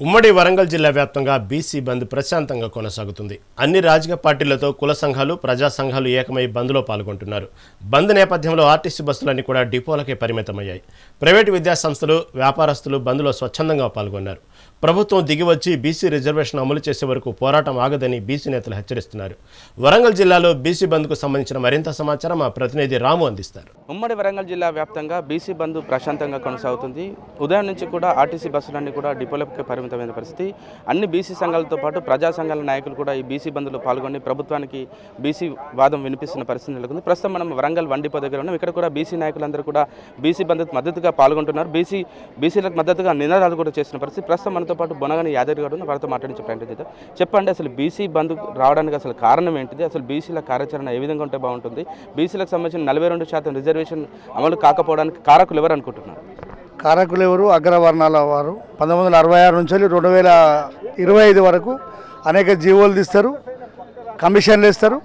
ఉమ్మడి వరంగల్ జిల్లా వ్యాప్తంగా బీసీ బంద్ ప్రశాంతంగా కొనసాగుతుంది. అన్ని రాజకీయ పార్టీలతో కుల సంఘాలు ప్రజా సంఘాలు ఏకమై బంద్లో పాల్గొంటున్నారు. బంద్ నేపథ్యంలో ఆర్టీసీ బస్సులన్నీ కూడా డిపోలకే పరిమితమయ్యాయి. ప్రైవేటు విద్యాసంస్థలు వ్యాపారస్తులు బంద్లో స్వచ్ఛందంగా పాల్గొన్నారు. ప్రభుత్వం దిగివచ్చి బీసీ రిజర్వేషన్ అమలు చేసే వరకు పోరాటం ఆగదని బీసీ నేతలు హెచ్చరిస్తున్నారు. వరంగల్ జిల్లాలో బీసీ బంద్కు సంబంధించిన మరింత సమాచారం మా ప్రతినిధి రాము అందిస్తారు. ఉమ్మడి వరంగల్ జిల్లా వ్యాప్తంగా బీసీ బంద్ ప్రశాంతంగా కొనసాగుతుంది. ఉదయం నుంచి కూడా ఆర్టీసీ బస్సులన్నీ కూడా డిపోలకే పరిమితమైన పరిస్థితి. అన్ని బీసీ సంఘాలతో పాటు ప్రజా సంఘాల నాయకులు కూడా ఈ బీసీ బంద్లో పాల్గొని ప్రభుత్వానికి బీసీ వాదం వినిపిస్తున్న పరిస్థితి నెలకొంది. ప్రస్తుతం మనం వరంగల్ వండిపో దగ్గర ఉన్నాం. ఇక్కడ కూడా బీసీ నాయకులందరూ కూడా బీసీ బంద్ మద్దతుగా పాల్గొంటున్నారు. బీసీ బీసీలకు మద్దతుగా నినాదాలు కూడా చేస్తున్న పరిస్థితి. ప్రస్తుతం మనతో పాటు బొనగని యాదగిరి గారు వారితో మాట్లాడించే ప్రయత్నం చేద్దాం. చెప్పండి అసలు బీసీ బంద్ రావడానికి అసలు కారణం ఏంటిది? అసలు బీసీల కార్యాచరణ ఏ విధంగా ఉంటే బాగుంటుంది? బీసీలకు సంబంధించిన నలభై రెండు శాతం రిజర్వేషన్ అమలు కాకపోవడానికి కారకులు ఎవరు అనుకుంటున్నారు? కారకులు ఎవరు? అగ్రవర్ణాల వారు. పంతొమ్మిది వందల అరవై ఆరు నుంచి రెండు వేల ఇరవై ఐదు వరకు అనేక జీవోలు తీస్తారు కమిషన్లు ఇస్తారు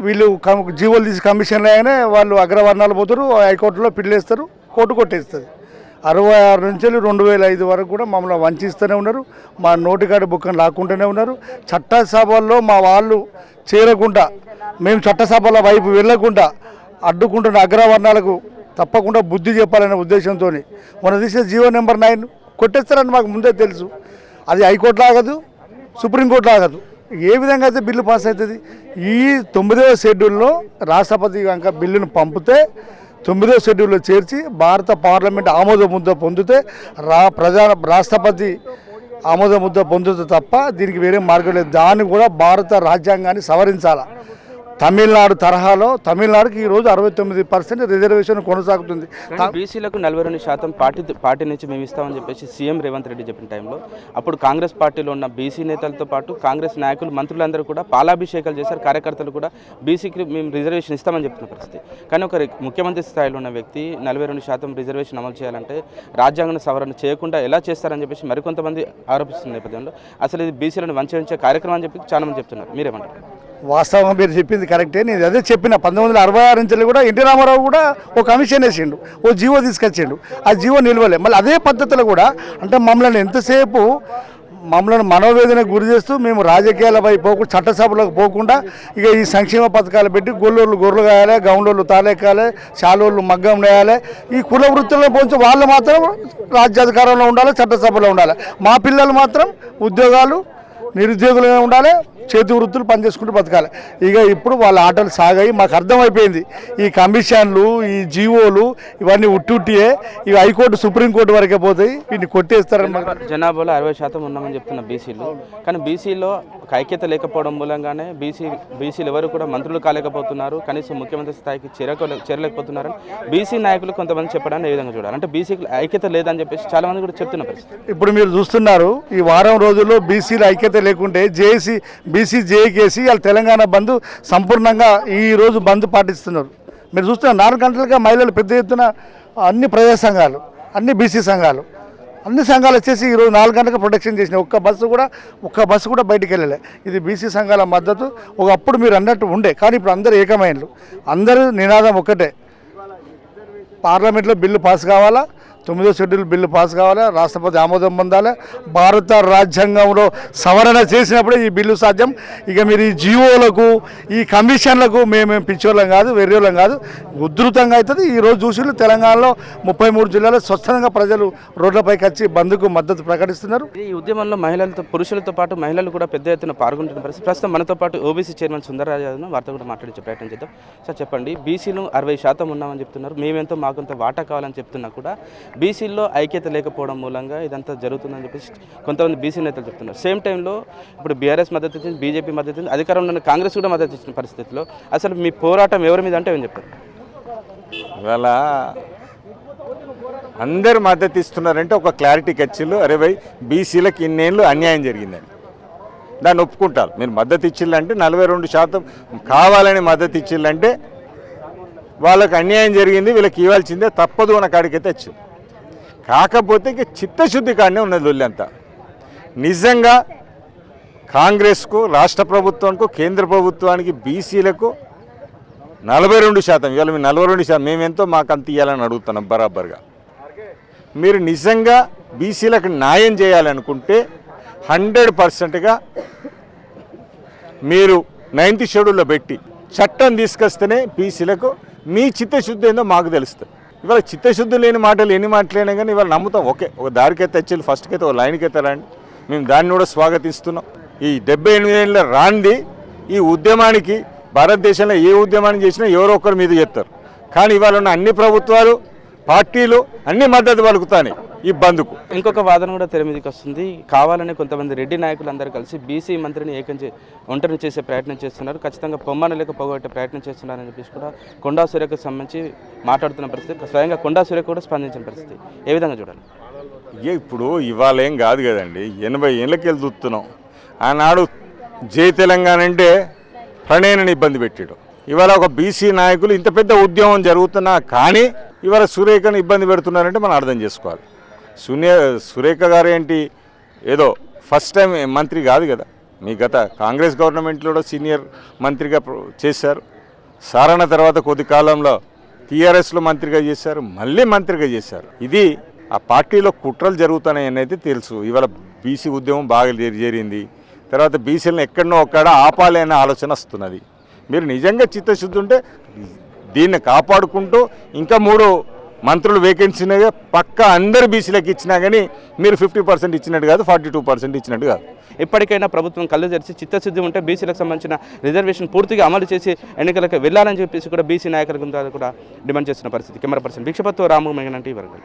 వీళ్ళు కం- జీవోలు తీసి కమిషన్లు అయినా వాళ్ళు అగ్రవర్ణాలు పోతారు హైకోర్టులో పిల్లేస్తారు కోర్టు కొట్టేస్తుంది అరవై ఆరు నుంచి రెండు వేల ఐదు వరకు కూడా మమ్మల్ని వంచిస్తూనే ఉన్నారు. మా నోటికాడి బుక్కను లాక్కుంటూనే ఉన్నారు. చట్టసభల్లో మా వాళ్ళు చేరకుండా మేము చట్టసభల వైపు వెళ్ళకుండా అడ్డుకుంటున్న అగ్రవర్ణాలకు తప్పకుండా బుద్ధి చెప్పాలనే ఉద్దేశంతో మన తీసే జీవో నెంబర్ నైన్ కొట్టేస్తారని మాకు ముందే తెలుసు. అది హైకోర్టు ఆగదు సుప్రీంకోర్టు ఆగదు. ఏ విధంగా అయితే బిల్లు పాస్ అవుతుంది? ఈ తొమ్మిదవ షెడ్యూల్లో రాష్ట్రపతి కనుక బిల్లును పంపితే తొమ్మిదో షెడ్యూల్లో చేర్చి భారత పార్లమెంట్ ఆమోద ముద్ద పొందితే రా ప్రధాన రాష్ట్రపతి ఆమోద ముద్ద పొందుతుంది తప్ప దీనికి వేరే మార్గం లేదు. దాన్ని కూడా భారత రాజ్యాంగాన్ని సవరించాలి? తమిళనాడు తరహాలో తమిళనాడుకి ఈరోజు అరవై తొమ్మిది పర్సెంట్ రిజర్వేషన్ కొనసాగుతుంది. కానీ బీసీలకు నలభై రెండు శాతం పార్టీ పార్టీ నుంచి మేము ఇస్తామని చెప్పేసి సీఎం రేవంత్ రెడ్డి చెప్పిన టైంలో అప్పుడు కాంగ్రెస్ పార్టీలో ఉన్న బీసీ నేతలతో పాటు కాంగ్రెస్ నాయకులు మంత్రులందరూ కూడా పాలాభిషేకాలు చేశారు. కార్యకర్తలు కూడా బీసీకి మేము రిజర్వేషన్ ఇస్తామని చెప్తున్న పరిస్థితి. కానీ ఒక ముఖ్యమంత్రి స్థాయిలో ఉన్న వ్యక్తి నలభై రెండు శాతం రిజర్వేషన్ అమలు చేయాలంటే రాజ్యాంగ సవరణ చేయకుండా ఎలా చేస్తారని చెప్పేసి మరికొంతమంది ఆరోపిస్తున్న నేపథ్యంలో అసలు ఇది బీసీలను వంచే కార్యక్రమం అని చెప్పి చాలా మంది చెప్తున్నారు. మీరేమంటారు? వాస్తవంగా మీరు చెప్పింది కరెక్టే. నేను అదే చెప్పిన పంతొమ్మిది వందల అరవై ఆరు నుంచి కూడా ఎన్టీ రామారావు కూడా ఓ కమిషన్ వేసిండు ఓ జీవో తీసుకొచ్చిండు. ఆ జీవో నిల్వలే. మళ్ళీ అదే పద్ధతిలో కూడా అంటే మమ్మల్ని ఎంతసేపు మమ్మల్ని మనోవేదనకు గురి చేస్తూ మేము రాజకీయాలపై పోకుండా చట్టసభలకు పోకుండా ఇక ఈ సంక్షేమ పథకాలు పెట్టి గొల్లోళ్ళు గొర్రెలు కాయాలి గౌండోళ్ళు తాలెక్కాలి చాలోళ్ళు మగ్గం వేయాలి ఈ కుల వృత్తుల్లో పోంచి వాళ్ళు మాత్రం రాజ్యాధికారంలో ఉండాలి చట్టసభలో ఉండాలి. మా పిల్లలు మాత్రం ఉద్యోగాలు నిరుద్యోగులుగా ఉండాలి చేతి వృత్తులు పనిచేసుకుంటూ బతకాలి. ఇక ఇప్పుడు వాళ్ళ ఆటలు సాగాయి. మాకు అర్థమైపోయింది. ఈ కమిషన్లు ఈ జీవోలు ఇవన్నీ ఉట్టుట్టియే ఇవి హైకోర్టు సుప్రీంకోర్టు వరకే పోతాయి. వీటిని కొట్టేస్తారని జనాభాలో అరవై శాతం ఉన్నామని చెప్తున్న బీసీలు. కానీ బీసీలో ఒక ఐక్యత లేకపోవడం మూలంగానే బీసీ బీసీలు ఎవరు కూడా మంత్రులు కాలేకపోతున్నారు. కనీసం ముఖ్యమంత్రి స్థాయికి చేరక చేరలేకపోతున్నారని బీసీ నాయకులు కొంతమంది చెప్పడాన్ని ఏ విధంగా చూడాలి? అంటే బీసీకి ఐక్యత లేదని చెప్పేసి చాలా మంది కూడా చెప్తున్న పరిస్థితి. ఇప్పుడు మీరు చూస్తున్నారు ఈ వారం రోజుల్లో బీసీల ఐక్యత లేకుంటే జేఏసీ బీసీ జేకేసి వాళ్ళు తెలంగాణ బంద్ సంపూర్ణంగా ఈరోజు బంద్ పాటిస్తున్నారు. మీరు చూస్తున్న నాలుగు గంటలుగా మహిళలు పెద్ద ఎత్తున అన్ని ప్రజా సంఘాలు అన్ని బీసీ సంఘాలు అన్ని సంఘాలు వచ్చేసి ఈరోజు నాలుగు గంటలకు ప్రొటెక్షన్ చేసినాయి ఒక్క బస్సు కూడా ఒక్క బస్సు కూడా బయటికి వెళ్ళలే. ఇది బీసీ సంఘాల మద్దతు. ఒకప్పుడు మీరు అన్నట్టు ఉండే కానీ ఇప్పుడు అందరూ ఏకమైనలు. అందరూ నినాదం ఒక్కటే. పార్లమెంట్లో బిల్లు పాస్ కావాలా? తొమ్మిదో షెడ్యూల్ బిల్లు పాస్ కావాలి? రాష్ట్రపతి ఆమోదం పొందాలి? భారత రాజ్యాంగంలో సవరణ చేసినప్పుడే ఈ బిల్లు సాధ్యం. ఇక మీరు ఈ జీవోలకు ఈ కమిషన్లకు మేమేం పిచ్చోళ్ళం కాదు వెర్రోళ్ళం కాదు. ఉధృతంగా అవుతుంది. ఈ రోజు చూసి తెలంగాణలో ముప్పై మూడు జిల్లాలో స్వచ్ఛందంగా ప్రజలు రోడ్లపైకి వచ్చి బంద్కు మద్దతు ప్రకటిస్తున్నారు. ఈ ఉద్యమంలో మహిళలతో పురుషులతో పాటు మహిళలు కూడా పెద్ద ఎత్తున పాల్గొంటున్న పరిస్థితి. ప్రస్తుతం మనతో పాటు ఓబీసీ చైర్మన్ సుందరరాజు యాదవ్ వారితో కూడా మాట్లాడించే ప్రయత్నం చేద్దాం. సార్ చెప్పండి. బీసీలు అరవై శాతం ఉన్నామని చెప్తున్నారు. మేమెంతో మాకంత వాటా కావాలని చెప్తున్నా కూడా బీసీల్లో ఐక్యత లేకపోవడం మూలంగా ఇదంతా జరుగుతుందని చెప్పేసి కొంతమంది బీసీ నేతలు చెప్తున్నారు. సేమ్ టైంలో ఇప్పుడు బీఆర్ఎస్ మద్దతు ఇచ్చింది బీజేపీ మద్దతు ఇచ్చింది అధికారంలో ఉన్న కాంగ్రెస్ కూడా మద్దతు ఇచ్చిన పరిస్థితిలో అసలు మీ పోరాటం ఎవరి మీద అంటే ఏమని చెప్పారు ఇవాళ అందరు మద్దతు ఇస్తున్నారంటే ఒక క్లారిటీకి వచ్చిళ్ళు అరే భయ్ బీసీలకు ఇన్నేళ్ళు అన్యాయం జరిగిందని. దాన్ని ఒప్పుకుంటారు. మీరు మద్దతు ఇచ్చిల్లంటే నలభై రెండు శాతం కావాలని మద్దతు ఇచ్చిల్లంటే వాళ్ళకి అన్యాయం జరిగింది వీళ్ళకి ఇవ్వాల్సిందే తప్పదు అన్న కాడికైతే వచ్చింది కాకపోతే ఇక చిత్తశుద్ధి కాడనే ఉన్నది లొల్లి నిజంగా కాంగ్రెస్కు రాష్ట్ర ప్రభుత్వానికి కేంద్ర ప్రభుత్వానికి బీసీలకు నలభై రెండు శాతం ఇవాళ మీ నలభై రెండు శాతం మేమెంతో మాకు అంత ఇవ్వాలని అడుగుతున్నాం బరాబర్గా. మీరు నిజంగా బీసీలకు న్యాయం చేయాలనుకుంటే హండ్రెడ్ పర్సెంట్గా మీరు నైన్త్ షెడ్యూల్లో పెట్టి చట్టం తీసుకొస్తేనే బీసీలకు మీ చిత్తశుద్ధి ఏందో మాకు తెలుస్తుంది. ఇవాళ చిత్తశుద్ధి లేని మాటలు ఎన్ని మాటలైనా కానీ ఇవాళ నమ్ముతాం. ఓకే ఒక దారికైతే తెచ్చి ఫస్ట్కి అయితే ఒక లైన్కి అయితే రండి. మేము దాన్ని కూడా స్వాగతిస్తున్నాం. ఈ డెబ్బై ఎనిమిది ఏళ్ళ రాంది ఈ ఉద్యమానికి భారతదేశంలో ఏ ఉద్యమాన్ని చేసినా ఎవరో ఒకరి మీద చెప్తారు కానీ ఇవాళ ఉన్న అన్ని ప్రభుత్వాలు పార్టీలు అన్ని మద్దతు పలుకుతాయి ఈ బంద్కు. ఇంకొక వాదన కూడా తెర మీదకి వస్తుంది. కావాలని కొంతమంది రెడ్డి నాయకులు అందరూ కలిసి బీసీ మంత్రిని ఏకం చే ఒంటరి చేసే ప్రయత్నం చేస్తున్నారు. ఖచ్చితంగా పొమ్మన లేక పోగొట్టే ప్రయత్నం చేస్తున్నారని చెప్పేసి కూడా కొండా సూర్యకు సంబంధించి మాట్లాడుతున్న పరిస్థితి. స్వయంగా కొండా సూర్య కూడా స్పందించిన పరిస్థితి. ఏ విధంగా చూడాలి? ఏ ఇప్పుడు ఇవాళ ఏం కాదు కదండి. ఎనభై ఏళ్ళకి వెళ్ళి చూస్తున్నాం. ఆనాడు జై తెలంగాణ అంటే ప్రణయనని ఇబ్బంది పెట్టాడు. ఇవాళ ఒక బీసీ నాయకులు ఇంత పెద్ద ఉద్యమం జరుగుతున్నా కానీ ఇవాళ సురేఖను ఇబ్బంది పెడుతున్నారంటే మనం అర్థం చేసుకోవాలి. సునే సురేఖ గారు ఏంటి ఏదో ఫస్ట్ టైం మంత్రి కాదు కదా. మీ గత కాంగ్రెస్ గవర్నమెంట్లో కూడా సీనియర్ మంత్రిగా చేశారు. సారణ తర్వాత కొద్ది కాలంలో టీఆర్ఎస్లో మంత్రిగా చేశారు మళ్ళీ మంత్రిగా చేశారు. ఇది ఆ పార్టీలో కుట్రలు జరుగుతున్నాయి అయితే తెలుసు. ఇవాళ బీసీ ఉద్యమం బాగా చేరింది జరిగింది. తర్వాత బీసీలను ఎక్కడనో ఒక్కడ ఆపాలి అనే ఆలోచన వస్తున్నది. మీరు నిజంగా చిత్తశుద్ధి ఉంటే దీన్ని కాపాడుకుంటూ ఇంకా మూడు మంత్రులు వేకెన్సీగా పక్క అందరు బీసీలకు ఇచ్చినా కానీ మీరు ఫిఫ్టీ పర్సెంట్ ఇచ్చినట్టు కాదు ఫార్టీ టూ పర్సెంట్ ఇచ్చినట్టు కాదు. ఇప్పటికైనా ప్రభుత్వం కళ్ళు తెరిచి చిత్తశుద్ధి ఉంటే బీసీలకు సంబంధించిన రిజర్వేషన్ పూర్తిగా అమలు చేసి ఎన్నికలకు వెళ్ళాలని చెప్పేసి కూడా బీసీ నాయకుల బృందాలు కూడా డిమాండ్ చేస్తున్న పరిస్థితి. కెమెరా పర్సన్ భిక్షపత్వ రాము మెగనంటి వరకు